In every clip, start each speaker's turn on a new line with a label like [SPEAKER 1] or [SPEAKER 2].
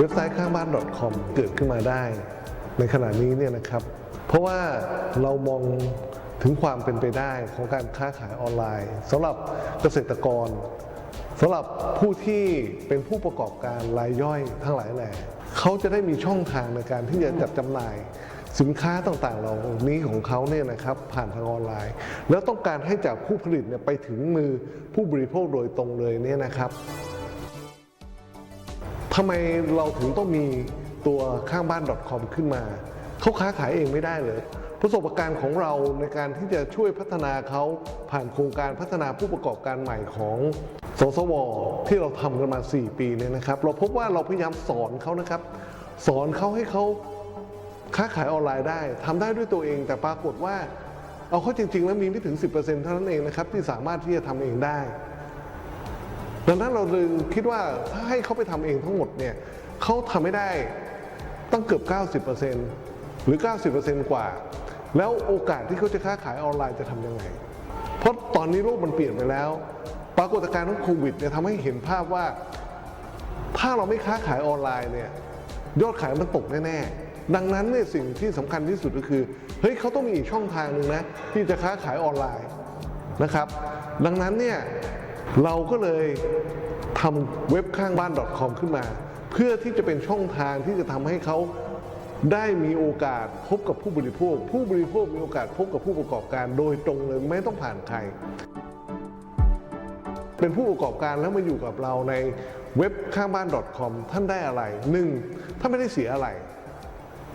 [SPEAKER 1] เว็บไซต์ข้างบ้าน .com เกิดขึ้นมาได้ ในขณะนี้เนี่ยนะครับ เพราะว่าเรามองถึงความเป็นไปได้ของการค้าขายออนไลน์สำหรับเกษตรกรสำหรับผู้ที่เป็นผู้ประกอบการรายย่อยทั้งหลายแหล่เขาจะได้มีช่องทางในการที่จะจัดจำหน่ายสินค้าต่างๆ เหล่านี้ของเขาเนี่ยนะครับผ่านทางออนไลน์ แล้วต้องการให้จากผู้ผลิตเนี่ยไปถึงมือผู้บริโภคโดยตรงเลยเนี่ยนะครับ ทำไมเราถึงต้องมีตัวข้างบ้าน .com ขึ้นมา เขาค้าขายเองไม่ได้เลย ประสบการณ์ของเราในการที่จะช่วยพัฒนาเขาผ่านโครงการพัฒนาผู้ประกอบการใหม่ของสสวที่เราทำกันมา 4 ปีเนี่ยนะครับ เราพบว่าเราพยายามสอนเขานะครับ สอนเขาให้เขาค้าขายออนไลน์ได้ทำได้ด้วยตัวเอง แต่ปรากฏว่าเอาเข้าจริง ๆ แล้วมีไม่ถึง 10%เท่านั้นเองนะครับที่สามารถที่จะทำเองได้ ดังนั้นเราเลยคิดว่าถ้าให้เขาไปทำเองทั้งหมดเนี่ยเขาทำไม่ได้ตั้งเกือบ 90%หรือ 90%กว่า แล้วโอกาสที่เขาจะค้าขายออนไลน์จะทำยังไง เพราะตอนนี้โลกมันเปลี่ยนไปแล้ว ปรากฏการณ์ของโควิดเนี่ยทำให้เห็นภาพว่า ถ้าเราไม่ค้าขายออนไลน์เนี่ยยอดขายมันตกแน่ๆ ดังนั้นเนี่ยสิ่งที่สำคัญที่สุดก็คือ เฮ้ยเขาต้องมีอีกช่องทางหนึ่งนะที่จะค้าขายออนไลน์นะครับ ดังนั้นเนี่ย เราก็เลยทำเว็บข้างบ้าน .com ขึ้นมา เพื่อที่จะเป็นช่องทางที่จะทำให้เขาได้มีโอกาสพบกับผู้บริโภค ผู้บริโภคมีโอกาสพบกับผู้ประกอบการโดยตรงเลยไม่ต้องผ่านใคร เป็นผู้ประกอบการแล้วมาอยู่กับเราในเว็บข้างบ้าน .com ท่านได้อะไรหนึ่งท่านไม่ได้เสียอะไร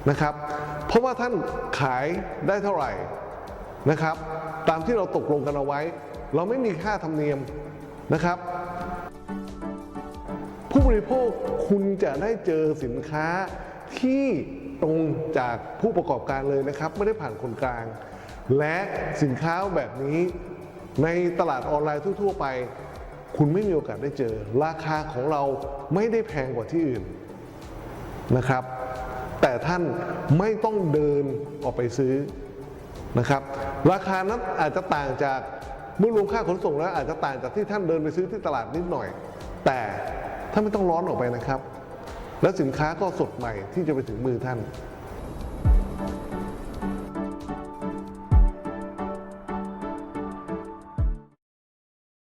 [SPEAKER 1] นะครับ เพราะว่าท่านขายได้เท่าไหร่นะครับ ตามที่เราตกลงกันเอาไว้ เราไม่มีค่าธรรมเนียม นะครับ ผู้บริโภคคุณจะได้เจอสินค้าที่ตรงจากผู้ประกอบการเลยนะครับ ไม่ได้ผ่านคนกลาง และสินค้าแบบนี้ในตลาดออนไลน์ทั่ว ๆ ไป คุณไม่มีโอกาสได้เจอ ราคาของเราไม่ได้แพงกว่าที่อื่นนะครับ แต่ท่านไม่ต้องเดินออกไปซื้อนะครับ ราคานั้นอาจจะต่างจาก เมื่อรวมค่าขนส่งแล้วอาจจะต่างจากที่ท่านเดินไปซื้อที่ตลาดนิดหน่อย แต่ท่านไม่ต้องร้อนออกไปนะครับ และสินค้าก็สดใหม่ที่จะไปถึงมือท่าน